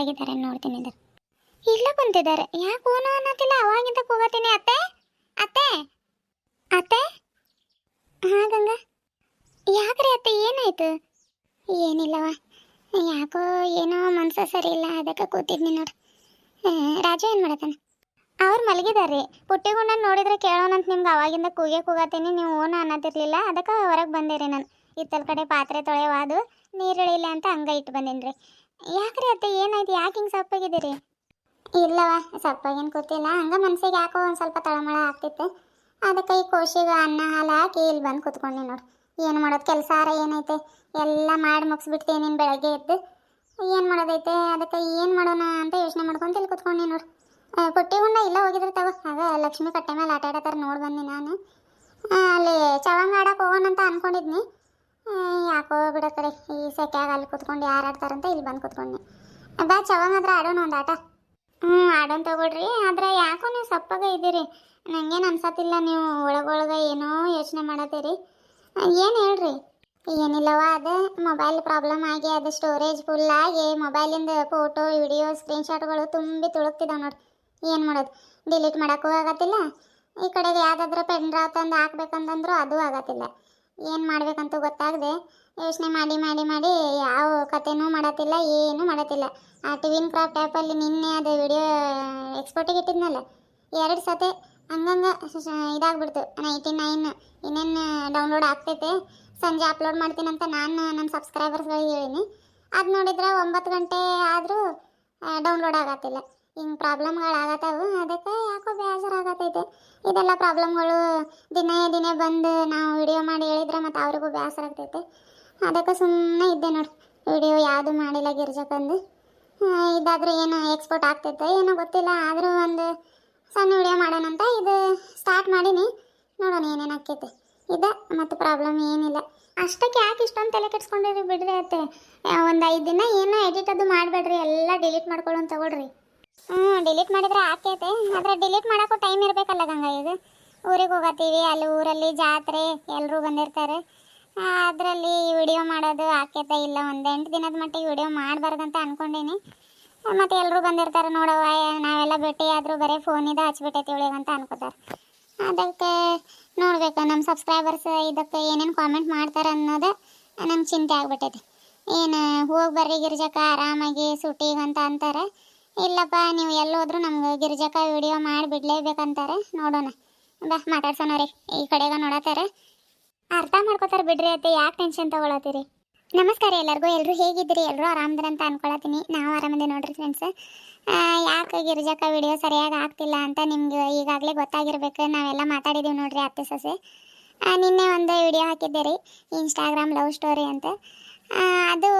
ಹೊರಗಿದ್ದಾರೆ ನೋಡ್ತೀನಿ ಇದು ಇಲ್ಲ ಕುಂತಿದ್ದಾರೆ ಯಾಕೆ ಓನೋ ಅನ್ನತ್ತಿಲ್ಲ ಅವಾಗಿಂದ ಕೂಗತ್ತೀನಿ ಅತ್ತೆ. ಅತ್ತೆ. ಅತ್ತೆ. ಹಾ, ಗಂಗಾ. ಯಾಕ್ರಿ ಅತ್ತೆ? ಏನಾಯ್ತು? ಏನಿಲ್ಲವ ಯಾಕೋ ಏನೋ ಮನ್ಸ ಸರಿ ಇಲ್ಲ. ಅದಕ್ಕೆ ಕೂತಿದ್ನಿ ನೋಡು. ರಾಜ ಏನು ಮಾಡತ್ತಾನೆ? ಅವ್ರು ಮಲಗಿದಾರ್ರಿ. ಪುಟ್ಟಿಗುಂಡ ನೋಡಿದ್ರೆ ಕೇಳೋಣಂತ ನಿಮ್ಗೆ ಅವಾಗಿಂದ ಕೂಗೆ ಕೂಗತ್ತೀನಿ ನೀವು ಓನ ಅನ್ನತಿರ್ಲಿಲ್ಲ ಅದಕ್ಕೆ ಹೊರಗೆ ಬಂದಿರಿ ನಾನು. ಇತ್ತಲ್ ಕಡೆ ಪಾತ್ರೆ ತೊಳೆವಾದು ನೀರು ಇಳಿಲ್ಲ ಅಂತ ಹಂಗೆ ಇಟ್ಟು ಬಂದೇನ್ರಿ. ಯಾಕ್ರಿ ಅತ್ತೆ ಏನಾಯ್ತು? ಯಾಕೆ ಹಿಂಗೆ ಸಪ್ಪಾಗಿದ್ದೀರಿ? ಇಲ್ಲವ ಸಪ್ಪಾಗೇನು ಗೊತ್ತಿಲ್ಲ. ಹಂಗೆ ಮನ್ಸಿಗೆ ಯಾಕೋ ಒಂದು ಸ್ವಲ್ಪ ತಳಮಳ ಆಗ್ತಿತ್ತು. ಅದಕ್ಕೆ ಈ ಕೋಶಿಗೆ ಅನ್ನ ಹಾಲು ಹಾಕಿ ಇಲ್ಲಿ ಬಂದು ಕೂತ್ಕೊಂಡಿ ನೋಡಿ. ಏನು ಮಾಡೋದು? ಕೆಲಸ ಆರ ಏನೈತೆ? ಎಲ್ಲ ಮಾಡಿ ಮುಗಿಸ್ಬಿಡ್ತೀನಿ ನಿನ್ನ ಬೆಳಗ್ಗೆ ಎದ್ದು. ಏನು ಮಾಡೋದೈತೆ? ಅದಕ್ಕೆ ಏನು ಮಾಡೋಣ ಅಂತ ಯೋಚನೆ ಮಾಡ್ಕೊಂತ ಇಲ್ಲಿ ಕೂತ್ಕೊಂಡೆ ನೋಡಿ. ಪುಟ್ಟಿ ಗುಂಡ ಇಲ್ಲ ಹೋಗಿದ್ರೆ ತಗೋ. ಆಗ ಲಕ್ಷ್ಮಿ ಕಟ್ಟೆ ಮೇಲೆ ಆಟ ಆಡತ್ತಾರ ನೋಡಿ ಬಂದಿ ನಾನು. ಅಲ್ಲಿ ಚವಂಗ ಆಡಕ್ಕೆ ಹೋಗೋಣ ಅಂತ ಅನ್ಕೊಂಡಿದ್ನಿ. ಆ, ಯಾಕೋ ಬಿಡ ಕಡೆ ಈ ಸೆಕ್ಯಾಗ ಅಲ್ಲಿ ಕುತ್ಕೊಂಡು ಯಾರು ಆಡ್ತಾರಂತ ಇಲ್ಲಿ ಬಂದು ಕುತ್ಕೊಂಡು. ಬಾ, ಚವಂಗ ಆಡೋಣ ಒಂದು ಆಟ. ಹ್ಞೂ ಆಡೋಣ ತಗೊಳ್ರಿ. ಆದ್ರೆ ಯಾಕೋ ನೀವು ಸಪ್ಪಾಗ ಇದ್ದೀರಿ? ನನಗೇನು ಅನ್ಸತ್ತಿಲ್ಲ, ನೀವು ಒಳಗೊಳಗೆ ಏನೋ ಯೋಚನೆ ಮಾಡತ್ತೀರಿ ಏನು ಹೇಳ್ರಿ? ಏನಿಲ್ಲವ ಅದು ಮೊಬೈಲ್ ಪ್ರಾಬ್ಲಮ್ ಆಗಿ, ಅದು ಸ್ಟೋರೇಜ್ ಫುಲ್ ಆಗಿ ಮೊಬೈಲಿಂದ ಫೋಟೋ ವಿಡಿಯೋ ಸ್ಕ್ರೀನ್ಶಾಟ್ಗಳು ತುಂಬಿ ತುಳುಕ್ತಿದ್ದಾವೆ ನೋಡಿ ಏನು ಮಾಡೋದು? ಡಿಲೀಟ್ ಮಾಡೋಕ್ಕೂ ಆಗತ್ತಿಲ್ಲ. ಈ ಕಡೆಗೆ ಯಾವುದಾದ್ರೂ ಪೆನ್ ಡ್ರಾವ್ ತಂದು ಹಾಕ್ಬೇಕಂತಂದ್ರೂ ಅದು ಆಗತ್ತಿಲ್ಲ. ಏನು ಮಾಡಬೇಕಂತೂ ಗೊತ್ತಾಗದೆ. ಯೋಚನೆ ಮಾಡಿ ಮಾಡಿ ಮಾಡಿ ಯಾವ ಕತೆನೂ ಮಾಡತ್ತಿಲ್ಲ, ಏನೂ ಮಾಡತ್ತಿಲ್ಲ. ಆ ಟಿವಿನ್ ಕ್ರಾಫ್ಟ್ ಆ್ಯಪಲ್ಲಿ ನಿನ್ನೆ ಅದು ವಿಡಿಯೋ ಎಕ್ಸ್ಪೋರ್ಟಿಗೆ ಇಟ್ಟಿದ್ನಲ್ಲ, ಎರಡು ಸತೆ ಹಂಗಂಗೆ ಇದಾಗ್ಬಿಡ್ತು. ನೈಂಟಿ ನೈನ್ ಇನ್ನೇನು ಡೌನ್ಲೋಡ್ ಆಗ್ತೈತೆ, ಸಂಜೆ ಅಪ್ಲೋಡ್ ಮಾಡ್ತೀನಂತ ನಾನು ನನ್ನ ಸಬ್ಸ್ಕ್ರೈಬರ್ಸ್ಗಳಿಗೆ ಹೇಳೀನಿ. ಅದು ನೋಡಿದ್ರೆ ಒಂಬತ್ತು ಗಂಟೆ ಆದರೂ ಡೌನ್ಲೋಡ್ ಆಗತ್ತಿಲ್ಲ. ಹಿಂಗೆ ಪ್ರಾಬ್ಲಮ್ಗಳಾಗತ್ತವು, ಅದಕ್ಕೆ ಯಾಕೋ ಬೇಸರ ಆಗತೈತೆ ಇದೆಲ್ಲ ಪ್ರಾಬ್ಲಮ್ಗಳು ದಿನೇ ದಿನೇ ಬಂದು ನಾವು ವಿಡಿಯೋ ಮಾಡಿ ಹೇಳಿದ್ರೆ ಮತ್ತು ಅವ್ರಿಗೂ ಬೇಸರ ಆಗ್ತೈತೆ. ಅದಕ್ಕೆ ಸುಮ್ಮನೆ ಇದ್ದೆ ನೋಡಿ ವಿಡಿಯೋ ಯಾವುದು ಮಾಡಿಲ್ಲ ಗಿರ್ಜಕ್ಕಂದು ಇದಾದ್ರೆ ಏನು ಎಕ್ಸ್ಪೋರ್ಟ್ ಆಗ್ತೈತೆ, ಏನೋ ಗೊತ್ತಿಲ್ಲ, ಆದರೂ ಒಂದು ಸಣ್ಣ ವಿಡಿಯೋ ಮಾಡೋಣಂತ ಇದು ಸ್ಟಾರ್ಟ್ ಮಾಡೀನಿ. ನೋಡೋಣ ಏನೇನು ಆಕೈತೆ. ಇದ, ಮತ್ತು ಪ್ರಾಬ್ಲಮ್ ಏನಿಲ್ಲ. ಅಷ್ಟಕ್ಕೆ ಯಾಕೆ ಇಷ್ಟೊಂದು ತಲೆ ಕೆಡ್ಸ್ಕೊಂಡಿರಿ ಬಿಡ್ರಿ ಅತ್ತೆ? ಒಂದು ಐದು ದಿನ ಏನೋ ಎಡಿಟ್ ಅದು ಮಾಡಬೇಡ್ರಿ, ಎಲ್ಲ ಡಿಲೀಟ್ ಮಾಡ್ಕೊಳ್ಳೋಣ ತಗೊಳ್ರಿ. ಹ್ಞೂ ಡಿಲೀಟ್ ಮಾಡಿದ್ರೆ ಆಕೈತೆ. ಆದರೆ ಡಿಲೀಟ್ ಮಾಡೋಕ್ಕೂ ಟೈಮ್ ಇರಬೇಕಲ್ಲ ಗಂಗ ಇದು ಊರಿಗೆ ಹೋಗತ್ತೀವಿ, ಅಲ್ಲಿ ಊರಲ್ಲಿ ಜಾತ್ರೆ ಎಲ್ಲರೂ ಬಂದಿರ್ತಾರೆ. ಅದರಲ್ಲಿ ವಿಡಿಯೋ ಮಾಡೋದು ಆಕೈತೆ, ಇಲ್ಲ ಒಂದೆಂಟು ದಿನದ ಮಟ್ಟಿಗೆ ವಿಡಿಯೋ ಮಾಡಬಾರ್ದಂತ ಅಂದ್ಕೊಂಡೀನಿ ಮತ್ತು ಎಲ್ಲರೂ ಬಂದಿರ್ತಾರೆ ನೋಡವ್ವ ನಾವೆಲ್ಲ ಭೇಟಿ ಆದರೂ ಬರೀ ಫೋನಿಂದ ಹಚ್ಬಿಟ್ಟೈತಿ ಇವಳಿಗೆ ಅಂತ ಅನ್ಕೋತಾರೆ. ಅದಕ್ಕೆ ನೋಡ್ಬೇಕು ನಮ್ಮ ಸಬ್ಸ್ಕ್ರೈಬರ್ಸ್ ಇದಕ್ಕೆ ಏನೇನು ಕಾಮೆಂಟ್ ಮಾಡ್ತಾರೆ ಅನ್ನೋದು ನಮ್ಮ ಚಿಂತೆ ಆಗ್ಬಿಟ್ಟೈತಿ. ಏನು, ಹೋಗಿ ಬರ್ರಿ ಗಿರ್ಜಕ ಆರಾಮಾಗಿ ಸೂಟಿ ಅಂತ ಅಂತಾರೆ. ಇಲ್ಲಪ್ಪ, ನೀವು ಎಲ್ಲೋದ್ರೂ ನಮ್ಗೆ ಗಿರಿಜಕ್ಕ ವಿಡಿಯೋ ಮಾಡಿ ಬಿಡ್ಲೇಬೇಕಂತಾರೆ ನೋಡೋಣ. ಬಾ, ಮಾತಾಡ್ಸೋಣ ರೀ. ಈ ಕಡೆಗ ನೋಡತ್ತಾರೆ. ಅರ್ಥ ಮಾಡ್ಕೋತಾರೆ ಬಿಡ್ರಿ ಅತ್ತೆ, ಯಾಕೆ ಟೆನ್ಷನ್ ತೊಗೊಳತ್ತೀರಿ? ನಮಸ್ಕಾರ ಎಲ್ಲರಿಗೂ. ಎಲ್ಲರೂ ಹೇಗಿದ್ದೀರಿ? ಎಲ್ಲರೂ ಆರಾಮದ್ರ ಅಂತ ಅನ್ಕೊಳತ್ತೀನಿ. ನಾವು ಆರಾಮದೆ ನೋಡ್ರಿ ಫ್ರೆಂಡ್ಸ್ ಯಾಕೆ ಗಿರಿಜಕ್ಕ ವಿಡಿಯೋ ಸರಿಯಾಗಿ ಆಗ್ತಿಲ್ಲ ಅಂತ ನಿಮ್ಗೆ ಈಗಾಗಲೇ ಗೊತ್ತಾಗಿರ್ಬೇಕು. ನಾವೆಲ್ಲ ಮಾತಾಡಿದ್ದೀವಿ ನೋಡ್ರಿ ಅತ್ತೆ ಸೊಸೆ. ನಿನ್ನೆ ಒಂದು ವಿಡಿಯೋ ಹಾಕಿದ್ದೆ ರೀ. ಇನ್ಸ್ಟಾಗ್ರಾಮ್ ಲವ್ ಸ್ಟೋರಿ ಅಂತ. ಅದು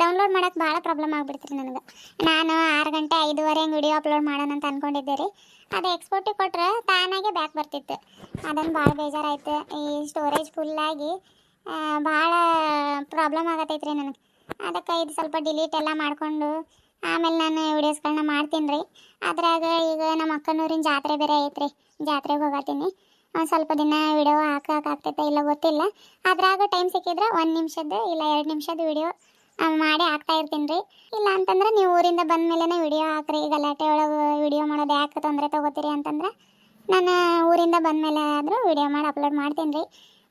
ಡೌನ್ಲೋಡ್ ಮಾಡೋಕೆ ಭಾಳ ಪ್ರಾಬ್ಲಮ್ ಆಗ್ಬಿಡ್ತು ನನಗೆ. ನಾನು ಆರು ಗಂಟೆ ಐದುವರೆ ಹಂಗೆ ವಿಡಿಯೋ ಅಪ್ಲೋಡ್ ಮಾಡೋಣ ಅಂತ ಅನ್ಕೊಂಡಿದ್ದೆ ರೀ. ಅದು ಎಕ್ಸ್ಪೋರ್ಟಿಗೆ ಕೊಟ್ಟರೆ ತಾನಾಗೆ ಬ್ಯಾಕ್ ಬರ್ತಿತ್ತು. ಅದನ್ನು ಭಾಳ ಬೇಜಾರಾಯಿತು. ಈ ಸ್ಟೋರೇಜ್ ಫುಲ್ಲಾಗಿ ಭಾಳ ಪ್ರಾಬ್ಲಮ್ ಆಗತೈತೆ ರೀ ನನಗೆ. ಅದಕ್ಕೆ ಇದು ಸ್ವಲ್ಪ ಡಿಲೀಟ್ ಎಲ್ಲ ಮಾಡಿಕೊಂಡು, ಆಮೇಲೆ ನಾನು ವಿಡಿಯೋಸ್ಗಳನ್ನ ಮಾಡ್ತೀನಿ ರೀ. ಅದ್ರಾಗ ಈಗ ನಮ್ಮ ಅಕ್ಕನೂರಿನ ಜಾತ್ರೆ ಬೇರೆ ಐತ್ರಿ. ಜಾತ್ರೆಗೆ ಹೋಗತ್ತೀನಿ ಸ್ವಲ್ಪ ದಿನ ವಿಡಿಯೋ ಹಾಕೋಕ್ಕಾಗ್ತೈತೆ ಇಲ್ಲ ಗೊತ್ತಿಲ್ಲ. ಅದ್ರಾಗ ಟೈಮ್ ಸಿಕ್ಕಿದ್ರೆ ಒಂದು ನಿಮಿಷದ್ದು ಇಲ್ಲ ಎರಡು ನಿಮಿಷದ ವಿಡಿಯೋ ಮಾಡಿ ಹಾಕ್ತಾ ಇರ್ತೀನಿ ರೀ ಇಲ್ಲ ಅಂತಂದ್ರೆ ನೀವು ಊರಿಂದ ಬಂದ ಮೇಲೇ ವಿಡಿಯೋ ಹಾಕ್ರಿ ಗಲಾಟೆ ಒಳಗೆ ವಿಡಿಯೋ ಮಾಡೋದು ಯಾಕೆ ತೊಂದರೆ ತೊಗೋತೀರಿ ಅಂತಂದ್ರೆ, ನಾನು ಊರಿಂದ ಬಂದ ಮೇಲೆ ಆದರೂ ವಿಡಿಯೋ ಮಾಡಿ ಅಪ್ಲೋಡ್ ಮಾಡ್ತೀನಿ ರೀ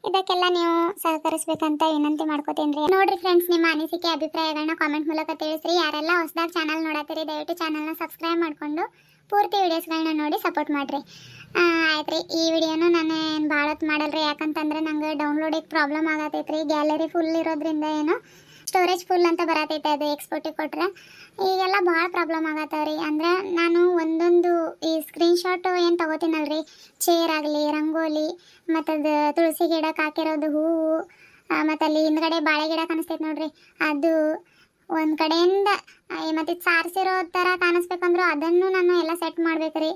ಇದಕ್ಕೆಲ್ಲ ನೀವು ಸಹಕರಿಸ್ಬೇಕಂತ ವಿನಂತಿ ಮಾಡ್ಕೋತೀನಿ ರೀ ನೋಡ್ರಿ ಫ್ರೆಂಡ್ಸ್ ನಿಮ್ಮ ಅನಿಸಿಕೆ ಅಭಿಪ್ರಾಯಗಳನ್ನ ಕಾಮೆಂಟ್ ಮೂಲಕ ತಿಳಿಸ್ರಿ. ಯಾರೆಲ್ಲ ಹೊಸದಾಗಿ ಚಾನಲ್ ನೋಡತ್ತೀರಿ, ದಯವಿಟ್ಟು ಚಾನಲ್ನ ಸಬ್ಸ್ಕ್ರೈಬ್ ಮಾಡಿಕೊಂಡು ಪೂರ್ತಿ ವಿಡಿಯೋಸ್ಗಳನ್ನ ನೋಡಿ ಸಪೋರ್ಟ್ ಮಾಡಿರಿ. ಆಯ್ತು ರೀ ಈ ವಿಡಿಯೋನು ನಾನು ಏನು ಭಾಳ ಹೊತ್ತು ಮಾಡಲ್ರಿ. ಯಾಕಂತಂದ್ರೆ ನಂಗೆ ಡೌನ್ಲೋಡಿಗೆ ಪ್ರಾಬ್ಲಮ್ ಆಗತೈತೆ ರೀ ಗ್ಯಾಲರಿ ಫುಲ್ ಇರೋದ್ರಿಂದ ಏನು ಸ್ಟೋರೇಜ್ ಫುಲ್ ಅಂತ ಬರತೈತೆ ಅದು ಎಕ್ಸ್ಪೋರ್ಟಿಗೆ ಕೊಟ್ರೆ. ಈಗೆಲ್ಲ ಭಾಳ ಪ್ರಾಬ್ಲಮ್ ಆಗತ್ತೆ ರೀ ಅಂದ್ರೆ ನಾನು ಒಂದೊಂದು ಈ ಸ್ಕ್ರೀನ್ಶಾಟು ಏನು ತಗೋತೀನಲ್ರಿ? ಚೇರ್ ಆಗಲಿ, ರಂಗೋಲಿ ಮತ್ತು ಅದು ತುಳಸಿ ಗಿಡಕ್ಕೆ ಹಾಕಿರೋದು ಹೂವು ಮತ್ತು ಅಲ್ಲಿ ಹಿಂದ್ಗಡೆ ಬಾಳೆ ಗಿಡ ಕಾಣಿಸ್ತೈತೆ ನೋಡ್ರಿ. ಅದು ಒಂದು ಕಡೆಯಿಂದ ಮತ್ತು ಸಾರಿಸಿರೋ ಥರ ಕಾಣಿಸ್ಬೇಕಂದ್ರೂ ಅದನ್ನು ನಾನು ಎಲ್ಲ ಸೆಟ್ ಮಾಡ್ಬೇಕು ರೀ.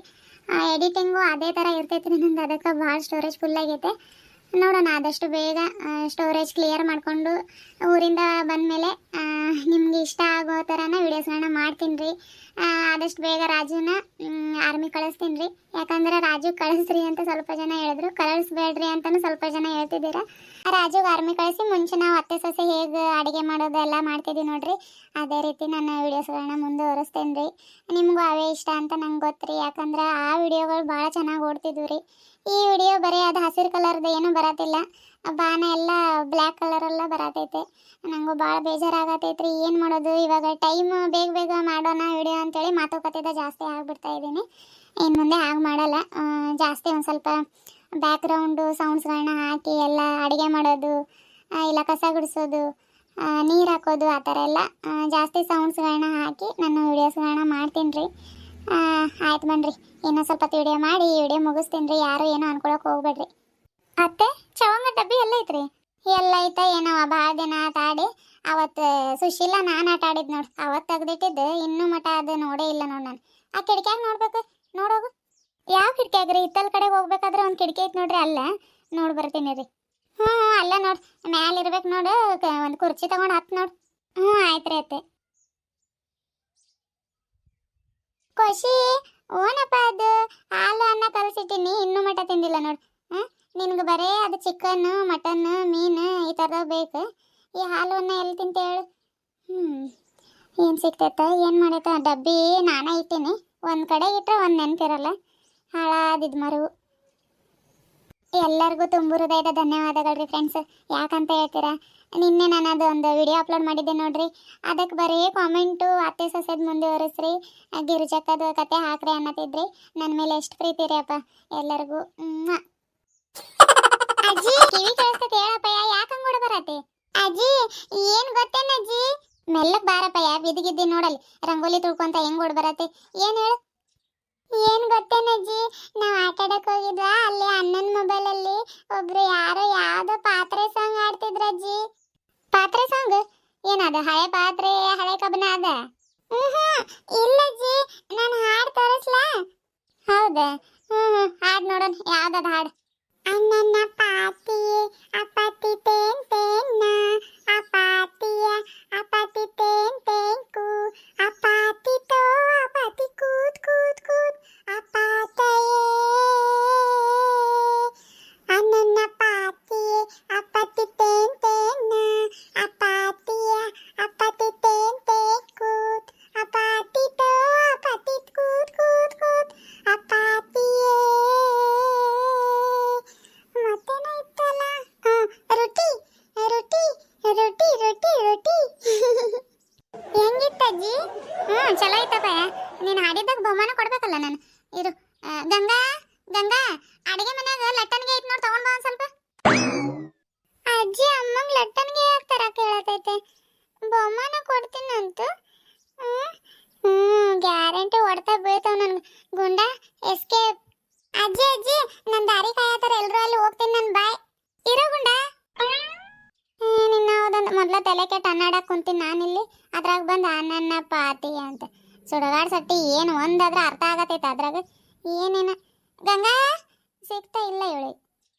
ಎಡಿಟಿಂಗು ಅದೇ ಥರ ಇರ್ತೈತೆ ರೀ ನಂದು, ಅದಕ್ಕೆ ಭಾಳ ಸ್ಟೋರೇಜ್ ಫುಲ್ ಆಗೈತೆ. ನೋಡೋಣ, ಆದಷ್ಟು ಬೇಗ ಸ್ಟೋರೇಜ್ ಕ್ಲಿಯರ್ ಮಾಡಿಕೊಂಡು ಊರಿಂದ ಬಂದಮೇಲೆ ನಿಮ್ಗೆ ಇಷ್ಟ ಆಗೋ ಥರನ ವೀಡಿಯೋಸ್ಗಳನ್ನ ಮಾಡ್ತೀನಿ ರೀ ಆದಷ್ಟು ಬೇಗ ರಾಜುನ ಆರ್ಮಿ ಕಳಿಸ್ತೀನಿ ರೀ ಯಾಕಂದ್ರೆ ರಾಜು ಕಳಿಸ್ರಿ ಅಂತ ಸ್ವಲ್ಪ ಜನ ಹೇಳಿದ್ರು. ಕಳಿಸ್ಬೇಡ್ರಿ ಅಂತಲೂ ಸ್ವಲ್ಪ ಜನ ಹೇಳ್ತಿದ್ದೀರಾ. ರಾಜುಗೆ ಆರ್ಮಿ ಕಳಿಸಿ, ಮುಂಚೆ ನಾವು ಅತ್ತೆ, ಸೊಸೆ ಹೇಗೆ ಅಡುಗೆ ಮಾಡೋದು ಎಲ್ಲ ಮಾಡ್ತಿದ್ದೀವಿ ನೋಡ್ರಿ. ಅದೇ ರೀತಿ ನನ್ನ ವೀಡಿಯೋಸ್ಗಳನ್ನ ಮುಂದುವರಿಸ್ತೇನೆ ರೀ ನಿಮಗೂ ಅವೇ ಇಷ್ಟ ಅಂತ ನಂಗೆ ಗೊತ್ತು ರೀ ಯಾಕಂದ್ರೆ ಆ ವಿಡಿಯೋಗಳು ಭಾಳ ಚೆನ್ನಾಗಿ ಓಡ್ತಿದ್ವು ರೀ. ಈ ವಿಡಿಯೋ ಬರೀ ಅದು ಹಸಿರು ಕಲರ್ದು ಏನೂ ಬರತ್ತಿಲ್ಲ. ಬಾನ ಎಲ್ಲ ಬ್ಲ್ಯಾಕ್ ಕಲರೆಲ್ಲ ಬರತೈತೆ. ನನಗೂ ಭಾಳ ಬೇಜಾರಾಗತೈತ್ರಿ, ಏನು ಮಾಡೋದು? ಇವಾಗ ಟೈಮ್ ಬೇಗ ಬೇಗ ಮಾಡೋಣ ವಿಡಿಯೋ ಅಂತೇಳಿ ಮಾತುಕತೆದ ಜಾಸ್ತಿ ಆಗಿಬಿಡ್ತಾ ಇದ್ದೀನಿ. ಇನ್ನು ಮುಂದೆ ಹಾಗೆ ಮಾಡಲ್ಲ. ಜಾಸ್ತಿ ಒಂದು ಸ್ವಲ್ಪ ಬ್ಯಾಕ್ಗ್ರೌಂಡು ಸೌಂಡ್ಸ್ಗಳನ್ನ ಹಾಕಿ ಎಲ್ಲ ಅಡುಗೆ ಮಾಡೋದು ಇಲ್ಲ ಕಸ ಗುಡಿಸೋದು ನೀರು ಹಾಕೋದು, ಆ ಥರ ಎಲ್ಲ ಜಾಸ್ತಿ ಸೌಂಡ್ಸ್ಗಳನ್ನ ಹಾಕಿ ನಾನು ವಿಡಿಯೋಸ್ಗಳನ್ನ ಮಾಡ್ತೀನಿ ರೀ ಆಯ್ತು ಬನ್ರಿ ಇನ್ನೊಂದು ಸ್ವಲ್ಪ ವಿಡಿಯೋ ಮಾಡಿ ವಿಡಿಯೋ ಮುಗಿಸ್ತೀನಿ ರೀ ಯಾರು ಏನೋ ಅನ್ಕೊಳಕ್ಕೆ ಹೋಗ್ಬೇಡ್ರಿ. ಅತ್ತೆ ಚವಂಗ ಡಬ್ಬಿ ಎಲ್ಲ ಐತ್ರಿ? ಎಲ್ಲ ಐತ ಏನೋ ಭಾಳ ದಿನ ಆಟ ಆಡಿ. ಅವತ್ತು ಸುಶೀಲ ನಾನು ಆಟ ಆಡಿದ್ ನೋಡು. ಅವತ್ತು ತೆಗ್ದಿಟ್ಟಿದ್ದು, ಇನ್ನೂ ಮಟ ಅದು ನೋಡೇ ಇಲ್ಲ ನೋಡಿ ನಾನು. ಆ ಕಿಟಕಿಯಾಗ ನೋಡ್ಬೇಕು. ನೋಡೋಗು ಯಾವ ರೀ ಇತ್ತಲ್ ಕಡೆ ಹೋಗ್ಬೇಕಾದ್ರೆ ಒಂದು ಕಿಟಕಿ ಐತೆ ನೋಡ್ರಿ ಅಲ್ಲ. ನೋಡಿ ಬರ್ತೀನಿ ರೀ. ಹ್ಞೂ ಅಲ್ಲ ನೋಡಿ. ಮ್ಯಾಲೆ ಇರ್ಬೇಕು ನೋಡು. ಒಂದು ಕುರ್ಚಿ ತಗೊಂಡು ಹತ್ತು ನೋಡು. ಹ್ಞೂ ಆಯ್ತು ರೀ ಅತ್ತೆ. ಖುಷಿ ಓನಪ್ಪ ಅದು. ಹಾಲು ಅನ್ನ ಕಲಸಿಟ್ಟಿನಿ, ಇನ್ನೂ ಮಟ ತಿಂದಿಲ್ಲ ನೋಡು. ಹಾಂ ನಿನಗೆ ಬರೇ ಅದು ಚಿಕನ್ ಮಟನ್ ಮೀನು ಈ ಥರದ್ದು ಬೇಕು. ಈ ಹಾಲು ಅನ್ನ ಎಲ್ಲಿ ತಿಂತ ಹೇಳು? ಹ್ಞೂ ಏನು ಸಿಗ್ತೈತ? ಏನು ಮಾಡೈತ? ಡಬ್ಬಿ ನಾನೇ ಇಟ್ಟೀನಿ. ಒಂದು ಕಡೆ ಇಟ್ಟರೆ ಒಂದು ನೆನಪಿರಲ್ಲ. ಹಾಳಾದಿದ್ದು ಮರವು. ಎಲ್ಲರಿಗೂ ತುಂಬ ಹೃದಯದ ಧನ್ಯವಾದಗಳು ರೀ ಫ್ರೆಂಡ್ಸ್ ಯಾಕಂತ ಹೇಳ್ತೀರಾ? ನಿನ್ನೆ ನಾನು ಅದು ಒಂದು ವಿಡಿಯೋ ಅಪ್ಲೋಡ್ ಮಾಡಿದ್ದೆ ನೋಡ್ರಿ. ಅದಕ್ಕೆ ಬರೀ ಕಾಮೆಂಟು ಅತ್ತೆ ಸೊಸೆದ್ ಮುಂದುವರಿಸ್ರಿ ಗಿರಿಜಕ್ಕದ ಕತೆ ಹಾಕ್ರಿ ಅನ್ನತ್ತಿದ್ರಿ ನನ್ನ ಮೇಲೆ ಎಷ್ಟು ಪ್ರೀತಿ ರೀ ಅಪ್ಪ. ಎಲ್ಲರಿಗೂ. ಅಜ್ಜಿ, ಕಿವಿ ಕೇಳಿಸ್ತೈತೆ ಹಂಗೋಡ ಬರತ್ತೆ? ಅಜ್ಜಿ, ಏನ್ ಗೊತ್ತೇನ ಅಜ್ಜಿ? ಮೆಲ್ಲಕ್ ಬಾರಪ್ಪಯ್ಯ ಬಿದಿಗಿದ್ದಿ ನೋಡಲ್ಲಿ. ರಂಗೋಲಿ ತುಳ್ಕೊಂತ ಹೆಂಗ್ ಓಡ್ ಬರತ್ತೆ? ಏನ್ ಹೇಳು? ಏನ್ ಗೊತ್ತೇನಜ್ಜಿ ನಾವ್ ಆಟ ಆಡಕ್ ಹೋಗಿದ್ವಾ, ಅಲ್ಲಿ ಅಣ್ಣನ ಮೊಬೈಲ್ ಅಲ್ಲಿ. ಒಬ್ರು ಯಾರೋ ಯಾವ್ದೋ ಪಾತ್ರೆ ಸಾಂಗ್ ಆಡ್ತಿದ್ರ ಅಜ್ಜಿ. ಪಾತ್ರೆ ಸಾಂಗ್ ಏನದ, ಹಳೆ ಪಾತ್ರೆ? ಮೊದ್ಲ ತಲೆ ಕೆಟ್ಟ ಅನ್ನಾಡಕ್ ಕುಂತೀನಿ ನಾನಿಲ್ಲಿ, ಅದ್ರಾಗ ಬಂದು ನನ್ನ ಪಾತಿ ಅಂತ. ಸುಡಗಾಡ್ ಸಟ್ಟಿ ಏನು ಒಂದಾದ್ರ ಅರ್ಥ ಆಗತೈತೆ ಅದ್ರಾಗ. ಏನೇನ? ಗಂಗಾ, ಸಿಗ್ತಾ ಇಲ್ಲ ಇವಳಿ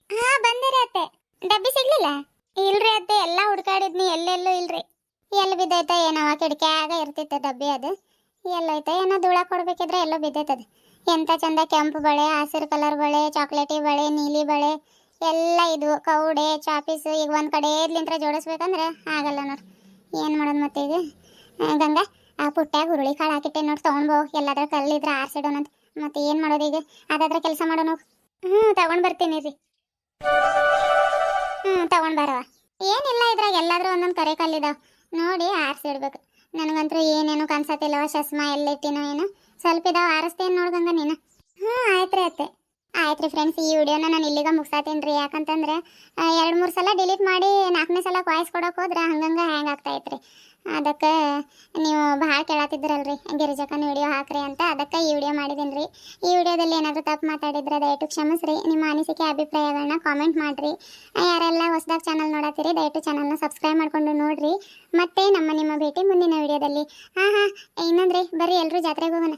ಹಾ, ಬಂದಿರಿ ಅತ್ತೆ. ಡಬ್ಬಿ ಸಿಗ್ಲಿಲ್ಲ? ಇಲ್ರಿ ಅತ್ತೆ, ಎಲ್ಲ ಹುಡ್ಕಾಡಿದ್ನಿ, ಎಲ್ಲೆಲ್ಲೂ ಇಲ್ರಿ. ಎಲ್ಲಿ ಬಿದ್ದೈತ ಏನವ ಆಗ ಇರ್ತಿತ್ತು ಡಬ್ಬಿ ಅದು. ಎಲ್ಲೈತ ಏನೋ ಧೂಳ ಕೊಡ್ಬೇಕಿದ್ರೆ ಎಲ್ಲೋ ಬಿದ್ದೈತದ. ಎಂತ ಚಂದ ಕೆಂಪು ಬಳೆ, ಹಸಿರು ಕಲರ್ ಬಳೆ, ಚಾಕ್ಲೇಟಿ ಬಳೆ, ನೀಲಿ ಬಳೆ ಎಲ್ಲ ಇದ್ವು ಕೌಡೆ, ಚಾಪೀಸು, ಈಗ ಒಂದು ಕಡೆ ಇದ್ಲಿಂತ್ರ ಜೋಡಿಸ್ಬೇಕಂದ್ರೆ ಆಗಲ್ಲ ನೋಡ್ರಿ ಏನು ಮಾಡೋದು ಮತ್ತೆ ಇದು ಗಂಗಾ, ಆ ಪುಟ್ಟ್ಯಾಗ ಹುರುಳಿ ಕಾಳು ಹಾಕಿಟ್ಟೆ ನೋಡಿ ತೊಗೊಂಡ್ಬೋ ಎಲ್ಲಾದ್ರೂ ಕಲ್ಲಿದ್ರೆ ಆರ್ಸಿಡೋಣ ಅಂತ. ಮತ್ತೆ ಏನು ಮಾಡೋದು ಈಗ? ಅದಾದ್ರೆ ಕೆಲಸ ಮಾಡೋಣ ಹ್ಞೂ ತೊಗೊಂಡು ಬರ್ತೀನಿ ರೀ. ಹ್ಞೂ ತೊಗೊಂಡು ಬರವ ಏನಿಲ್ಲ ಇದ್ರಾಗ ಎಲ್ಲಾದರೂ ಒಂದೊಂದು ಕರೆ ಕಲ್ಲಿದಾವೆ. ನೋಡಿ ಆರಿಸಿಡ್ಬೇಕು. ನನಗಂತೂ ಏನೇನು ಕನ್ಸತ್ತಿಲ್ಲವ ಶಸ್ಮ ಎಲ್ಲಿಟ್ಟಿನೋ ಏನು. ಸ್ವಲ್ಪ ಇದಾವ, ಆರಿಸ್ತೇನೆ ನೋಡ್ಗಂಗ ನೀನು. ಹ್ಞೂ ಆಯ್ತು ರೀ ಅತ್ತೆ. ಫ್ರೆಂಡ್ಸ್ ಈ ವಿಡಿಯೋನ ನಾನು ಇಲ್ಲಿಗ ಮುಗಿಸ್ತೀನಿ ರೀ ಯಾಕಂತಂದ್ರೆ ಎರಡು ಮೂರು ಸಲ ಡಿಲೀಟ್ ಮಾಡಿ ನಾಲ್ಕನೇ ಸಲ ವಾಯ್ಸ್ ಕೊಡೋಕೆ ಹೋದ್ರೆ ಹಂಗಂಗೆ ಹ್ಯಾಂಗ್ ಆಗ್ತಾ ರೀ ಅದಕ್ಕೆ ನೀವು ಭಾಳ ಕೇಳತ್ತಿದ್ರಲ್ರಿ ಗಿರಿಜಕ್ಕನ ವಿಡಿಯೋ ಹಾಕ್ರಿ ಅಂತ ಅದಕ್ಕೆ ಈ ವಿಡಿಯೋ ಮಾಡಿದ್ದೀನಿ ರೀ ಈ ವಿಡಿಯೋದಲ್ಲಿ ಏನಾದರೂ ತಪ್ಪು ಮಾತಾಡಿದ್ರೆ ದಯವಿಟ್ಟು ಕ್ಷಮಿಸ್ರಿ. ನಿಮ್ಮ ಅನಿಸಿಕೆ ಅಭಿಪ್ರಾಯಗಳನ್ನ ಕಾಮೆಂಟ್ ಮಾಡಿರಿ. ಯಾರೆಲ್ಲ ಹೊಸದಾಗಿ ಚಾನಲ್ ನೋಡತ್ತೀರಿ ದಯವಿಟ್ಟು ಚಾನಲ್ನ ಸಬ್ಸ್ಕ್ರೈಬ್ ಮಾಡ್ಕೊಂಡು ನೋಡಿರಿ. ಮತ್ತೆ ನಮ್ಮ ನಿಮ್ಮ ಭೇಟಿ ಮುಂದಿನ ವಿಡಿಯೋದಲ್ಲಿ. ಹಾಂ ಹಾಂ ಇನ್ನೊಂದ್ರಿ, ಬರ್ರಿ ಎಲ್ಲರೂ ಜಾತ್ರೆಗೆ ಹೋಗೋಣ.